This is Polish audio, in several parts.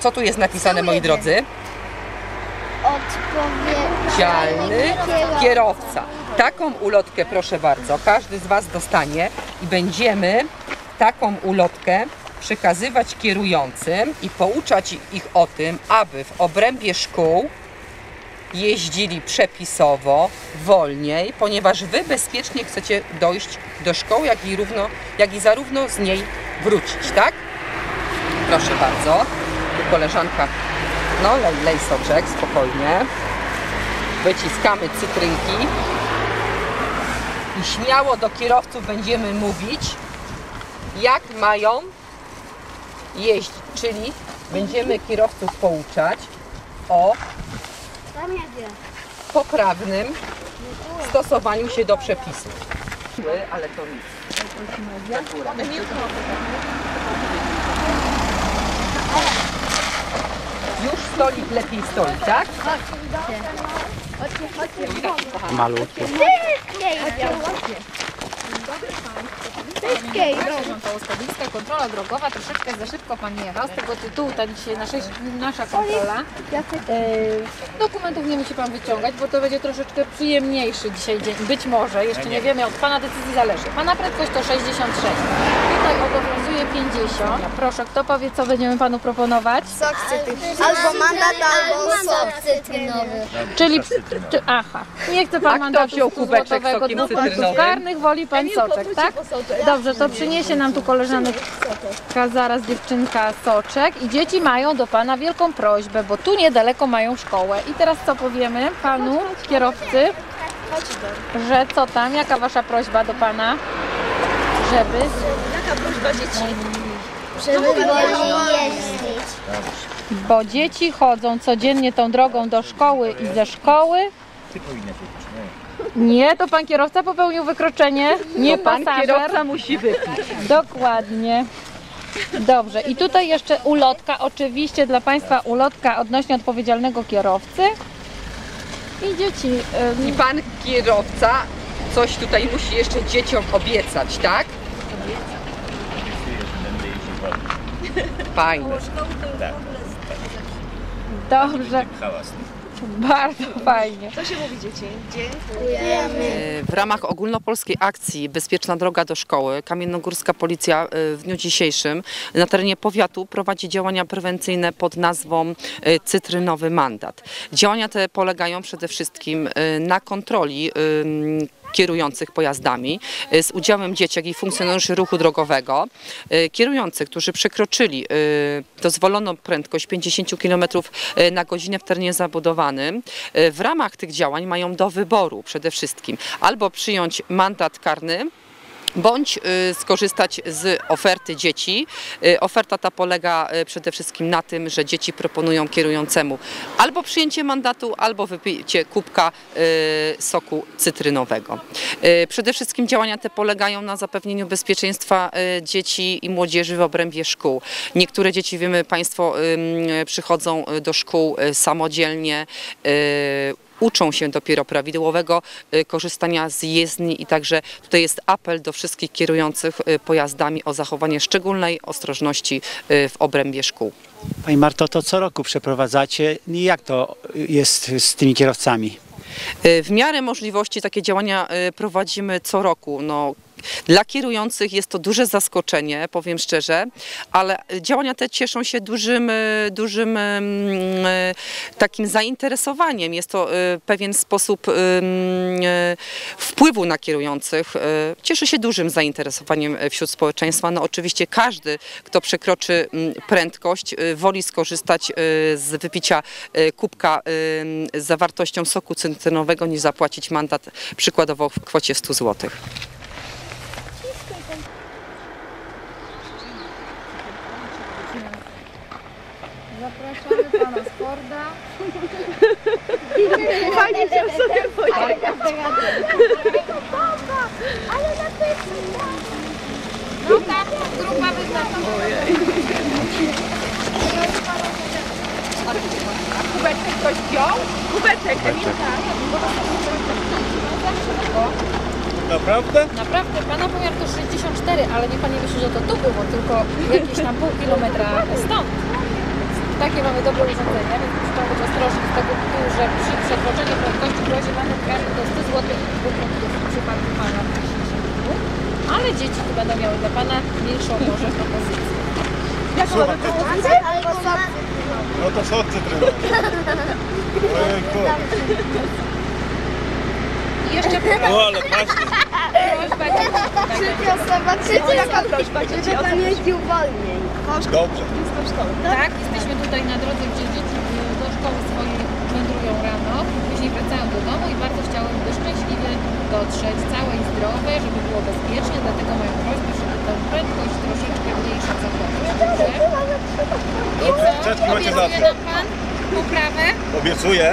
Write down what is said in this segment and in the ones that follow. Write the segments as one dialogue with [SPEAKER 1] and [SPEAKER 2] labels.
[SPEAKER 1] Co tu jest napisane, moi drodzy? Odpowiedzialny kierowca. Taką ulotkę, proszę bardzo, każdy z Was dostanie i będziemy taką ulotkę przekazywać kierującym i pouczać ich o tym, aby w obrębie szkół jeździli przepisowo, wolniej, ponieważ Wy bezpiecznie chcecie dojść do szkoły, jak i, równo, jak i zarówno z niej wrócić, tak? Proszę bardzo. Tu koleżanka, no lej, lej soczek, spokojnie. Wyciskamy cytrynki. I śmiało do kierowców będziemy mówić, jak mają jeździć. Czyli będziemy kierowców pouczać o poprawnym stosowaniu się do przepisów. Ale to nic. Już stolik lepiej stoi, tak?
[SPEAKER 2] Malutkie.
[SPEAKER 3] Przepraszam, to ustawiska, kontrola drogowa, troszeczkę za szybko Pan jechał, z tego tytułu ta dzisiaj nasza, nasza kontrola. E, dokumentów nie musi Pan wyciągać, bo to będzie troszeczkę przyjemniejszy dzisiaj dzień, być może, jeszcze nie wiemy, od Pana decyzji zależy. Pana prędkość to 66, tutaj obowiązuje 50. Proszę, kto powie, co będziemy Panu proponować?
[SPEAKER 4] Albo mandat, albo sok cytrynowy.
[SPEAKER 3] Czyli, czy, aha, nie chce Pan mandatu
[SPEAKER 1] wziął kubeczek
[SPEAKER 3] złotowego,
[SPEAKER 1] sokiem
[SPEAKER 3] punktów
[SPEAKER 1] cytrynowym?
[SPEAKER 3] karnych, woli Pan soczek, tak? Dobrze, to przyniesie nam tu koleżanka zaraz dziewczynka soczek i dzieci mają do Pana wielką prośbę, bo tu niedaleko mają szkołę. I teraz co powiemy Panu, kierowcy, że co tam, jaka Wasza prośba do Pana? Żeby...
[SPEAKER 4] Żeby wolniej jeździć.
[SPEAKER 3] Bo dzieci chodzą codziennie tą drogą do szkoły i ze szkoły. Nie, to pan kierowca popełnił wykroczenie, nie
[SPEAKER 1] To pan
[SPEAKER 3] pasażer.
[SPEAKER 1] kierowca musi wypić.
[SPEAKER 3] Dokładnie. Dobrze, i tutaj jeszcze ulotka, oczywiście dla Państwa ulotka odnośnie odpowiedzialnego kierowcy. I dzieci. ym,
[SPEAKER 1] I pan kierowca coś tutaj musi jeszcze dzieciom obiecać, tak? Fajnie.
[SPEAKER 3] Dobrze. Bardzo fajnie.
[SPEAKER 1] W ramach ogólnopolskiej akcji Bezpieczna droga do szkoły Kamiennogórska Policja e, w dniu dzisiejszym na terenie powiatu prowadzi działania prewencyjne pod nazwą e, Cytrynowy Mandat. Działania te polegają przede wszystkim e, na kontroli kierujących pojazdami e, z udziałem dzieci, jak i funkcjonariuszy ruchu drogowego. E, Kierujących, którzy przekroczyli e, dozwoloną prędkość 50 km na godzinę w terenie zabudowanym, w ramach tych działań mają do wyboru przede wszystkim albo przyjąć mandat karny, bądź y, skorzystać z oferty dzieci. Y, Oferta ta polega y, przede wszystkim na tym, że dzieci proponują kierującemu albo przyjęcie mandatu, albo wypicie kubka soku cytrynowego. Przede wszystkim działania te polegają na zapewnieniu bezpieczeństwa dzieci i młodzieży w obrębie szkół. Niektóre dzieci, wiemy Państwo, przychodzą do szkół samodzielnie, uczą się dopiero prawidłowego y, korzystania z jezdni i także tutaj jest apel do wszystkich kierujących y, pojazdami o zachowanie szczególnej ostrożności y, w obrębie szkół.
[SPEAKER 2] Pani Marto, to co roku przeprowadzacie i jak to jest z tymi kierowcami?
[SPEAKER 1] W miarę możliwości takie działania prowadzimy co roku. No, dla kierujących jest to duże zaskoczenie, powiem szczerze, ale działania te cieszą się dużym, y, dużym ym, y, takim zainteresowaniem. Jest to y, pewien sposób y, wpływu na kierujących. Cieszy się dużym zainteresowaniem wśród społeczeństwa. No oczywiście każdy, kto przekroczy mm, prędkość, woli skorzystać z wypicia kubka z zawartością soku cytrynowego niż zapłacić mandat przykładowo w kwocie 100 zł.
[SPEAKER 3] Zapraszamy pana Sporda. Grupa, grupa wyznaczona.
[SPEAKER 1] Kubeczek ktoś wziął? Kubeczek, Emilka.
[SPEAKER 2] Naprawdę?
[SPEAKER 3] Naprawdę, pana pomiar to 64, ale nie pan nie myśli, że to tu było, tylko jakieś tam pół kilometra stąd. Tak takie mamy dobre urządzenia, więc muszę Pan być ostrożny z tego tytułu, że przy przekroczeniu prędkości grozi mandat karny do 100 zł i 2 punktów w przypadku Pana. Ale dzieci chyba będą miały dla Pana mniejszą może propozycję. Jaką mamy propozycję?
[SPEAKER 5] No to cytrynowy. Ojejku.
[SPEAKER 3] I jeszcze prośba,
[SPEAKER 5] No ale
[SPEAKER 3] prośba dzieci.
[SPEAKER 4] Prostowa trzecia. Jaka prośba? Żeby pan jeździł wolniej.
[SPEAKER 5] Dobrze.
[SPEAKER 3] Tak, jesteśmy tutaj na drodze, gdzie dzieci do szkoły swojej wędrują rano, później wracają do domu i bardzo chciałyby szczęśliwie dotrzeć, całe i zdrowe, żeby było bezpiecznie, dlatego mają prośbę, żeby tą prędkość troszeczkę mniejsza zachować. I co? Obiecuje nam Pan poprawę?
[SPEAKER 5] Obiecuję.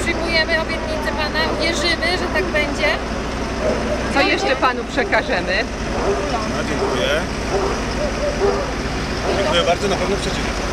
[SPEAKER 3] Przyjmujemy obietnicę Pana, wierzymy, że tak będzie.
[SPEAKER 1] Co jeszcze Panu przekażemy?
[SPEAKER 5] A, dziękuję. Dziękuję bardzo, na pewno przeczytam.